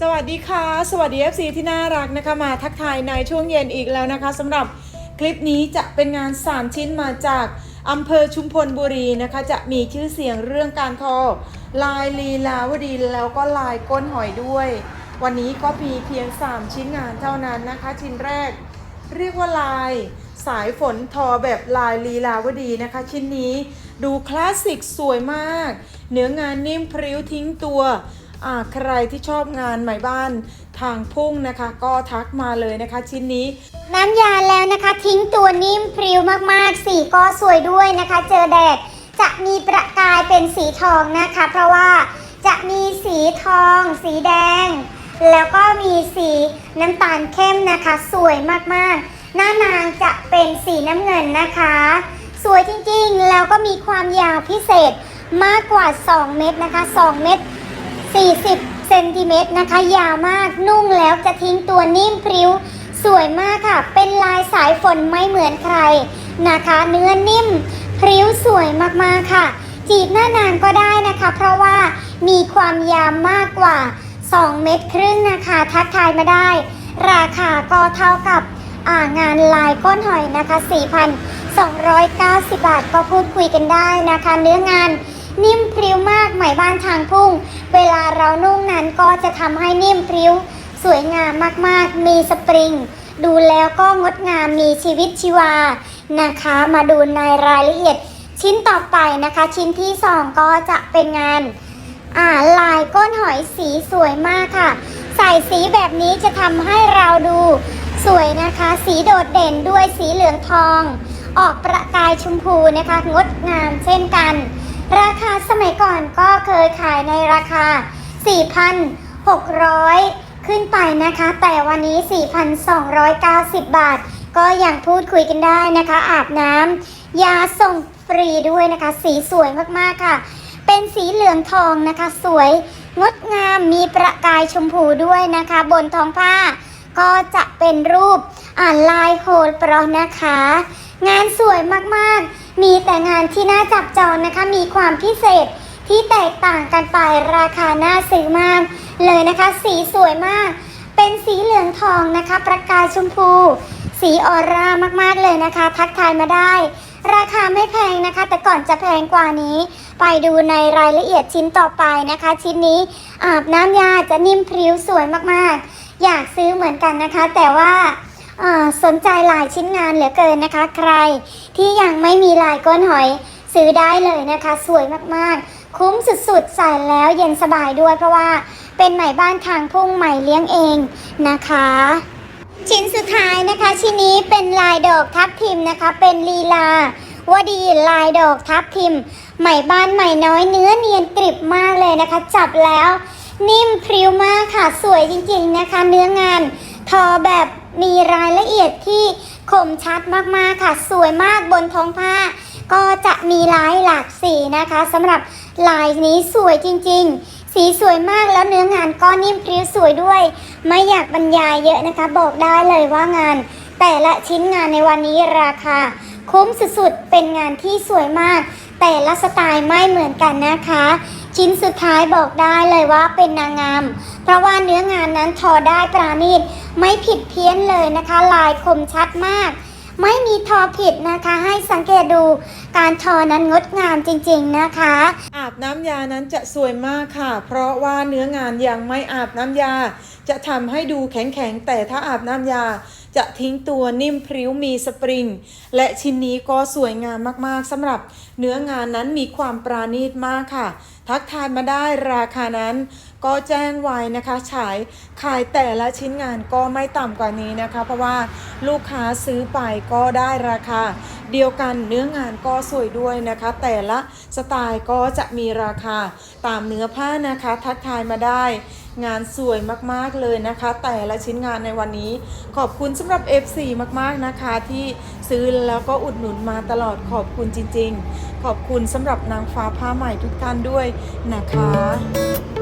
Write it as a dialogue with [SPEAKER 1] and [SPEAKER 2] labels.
[SPEAKER 1] สวัสดีค่ะ สวัสดี FC ที่น่ารักนะคะมาทักทายในช่วงเย็นอีกแล้วนะคะสำหรับคลิปนี้จะเป็นงานสามชิ้นมาจากอำเภอชุมพลบุรีนะคะ จะมีชื่อเสียงเรื่องการทอ ลายลีลาวดีแล้วก็ลายก้นหอยด้วย วันนี้ก็มีเพียง 3 ชิ้นงานเท่านั้นนะคะ ชิ้นแรก เรียกว่าลายสายฝนทอแบบลายลีลาวดีนะคะ ชิ้นนี้ ดูคลาสสิกสวยมาก เนื้องานนิ่มพริ้วทิ้งตัวใครที่ชอบงานไหมบ้านทางพุ่งนะคะ ก็ทักมาเลยนะคะ ชิ้นนี้
[SPEAKER 2] น้ำยาแล้วนะคะ ทิ้งตัวนิ่มพริ้วมากๆ สีก็สวยด้วยนะคะ เจอแดดจะมีประกายเป็นสีทองนะคะ เพราะว่าจะมีสีทอง สีแดง แล้วก็มีสีน้ำตาลเข้มนะคะ สวยมากๆ หน้านางจะเป็นสีน้ำเงินนะคะ สวยจริงๆ แล้วก็มีความยาวพิเศษมากกว่า 2 เมตรนะคะ 2 เมตร 40 เซนติเมตรนะคะ ยาวมากนุ่งแล้วจะทิ้งตัวนิ่มพริ้ว สวยมากค่ะ เป็นลายสายฝนไม่เหมือนใครนะคะ เนื้อนิ่มพริ้วสวยมากๆค่ะ จีบหน้านางก็ได้นะคะ เพราะว่ามีความยาวมากกว่า 2 เมตรครึ่งนะคะ ทักทายมาได้ ราคาก็เท่ากับงานลายก้นหอยนะคะ 290 บาทก็พูดคุยกันได้นะคะ เนื้องานนิ่มพริ้วมากไหมบ้านทางพุ่ง เวลาเรานุ่งนั้นก็จะทำให้นิ่มพริ้ว สวยงามมากๆ มีสปริง ดูแล้วก็งดงามมีชีวิตชีวานะคะ มาดูในรายละเอียดชิ้นต่อไปนะคะ ชิ้นที่ 2 ก็จะเป็นงานอ่าลายก้นหอยสีสวยมากค่ะ ใส่สีแบบนี้จะทำให้เราดูสวยนะคะ สีโดดเด่นด้วยสีเหลืองทอง ออกประกายชมพูนะคะ งดงามเช่นกัน ราคาสมัยก่อนก็เคยขายในราคา 4,600 ขึ้นไปนะคะ แต่วันนี้ 4,290 บาท ก็ยังพูดคุยกันได้นะคะ อาบน้ำยาส่งฟรีด้วยนะคะ สีสวยมากๆค่ะ เป็นสีเหลืองทองนะคะ สวยงดงามมีประกายชมพูด้วยนะคะ บนท้องผ้า ก็จะเป็นรูปอ่านลายโฮลโปรนะคะ งานสวยมากๆ มีแต่งานที่น่าจับจองนะคะ มีความพิเศษที่แตกต่างกันไปราคาน่าซื้อมาก เลยนะคะ สีสวยมาก เป็นสีเหลืองทองนะคะ ประกายชมพู สีออร่ามากๆเลยนะคะ ทักทายมาได้ ราคาไม่แพงนะคะ แต่ก่อนจะแพงกว่านี้ ไปดูในรายละเอียดชิ้นต่อไปนะคะ ชิ้นนี้อาบน้ำยาจะนิ่มพริ้วสวยมากๆ อยากซื้อเหมือนกันนะคะ แต่ว่าสนใจหลายชิ้นงานเหลือเกินนะคะ ใครที่ยังไม่มีลายก้นหอยซื้อได้เลยนะคะ สวยมากๆ คุ้มสุดๆ ใส่แล้วเย็นสบายด้วยเพราะว่าเป็นไหมบ้านทางพุ่งใหม่เลี้ยงเองนะคะ ชิ้นสุดท้ายนะคะ ชิ้นนี้เป็นลายดอกทับทิมนะคะ เป็นลีลาวดีลายดอกทับทิม ใหม่บ้านใหม่น้อยเนื้อเนียนกริบมากเลยนะคะ จับแล้ว นิ่มพริ้วมากค่ะ สวยจริงๆนะคะ เนื้องานทอแบบมีรายละเอียดที่คมชัดมากๆค่ะ สวยมากบนท้องผ้า ก็จะมีลายหลากสีนะคะสำหรับลายนี้สวยจริงๆ สีสวยมากแล้วเนื้องานก็นิ่มพริ้วสวยด้วย ไม่อยากบรรยายเยอะนะคะ บอกได้เลยว่างาน แต่ละชิ้นงานในวันนี้ราคา คุ้มสุดๆ เป็นงานที่สวยมาก แต่ละสไตล์ไม่เหมือนกันนะคะ ชิ้นสุดท้ายบอกได้เลยว่าเป็นนางงาม เพราะว่าเนื้องานนั้นทอได้ปราณีตไม่ผิดเพี้ยนเลยนะคะ ลายคมชัดมาก ไม่มีทอผิดนะคะ ให้สังเกตดูการทอนั้นงดงามจริงๆนะคะ
[SPEAKER 1] อาบน้ำยานั้นจะสวยมากค่ะ เพราะว่าเนื้องานยังไม่อาบน้ำยา จะทำให้ดูแข็งๆแต่ถ้าอาบน้ำยา จะทิ้งตัวนิ่มพริ้วมีสปริง และชิ้นนี้ก็สวยงามมากๆสำหรับเนื้องานนั้นมีความปราณีตมากค่ะ ทักทายมาได้ราคานั้น ก็แจ้งไว้นะคะฉายขายแต่ละชิ้นงานก็ไม่ต่ำกว่านี้นะคะ เพราะว่าลูกค้าซื้อไปก็ได้ราคา เดียวกันเนื้องานก็สวยด้วยนะคะ แต่ละสไตล์ก็จะมีราคาตามเนื้อผ้านะคะ ทักทายมาได้ งานสวยมากๆเลยนะคะ แต่ละชิ้นงานในวันนี้ ขอบคุณสำหรับ F4 มากๆนะคะ ที่ซื้อแล้วก็อุดหนุนมาตลอดขอบคุณจริงๆ ขอบคุณสำหรับนางฟ้าผ้าใหม่ทุกท่านด้วยนะคะ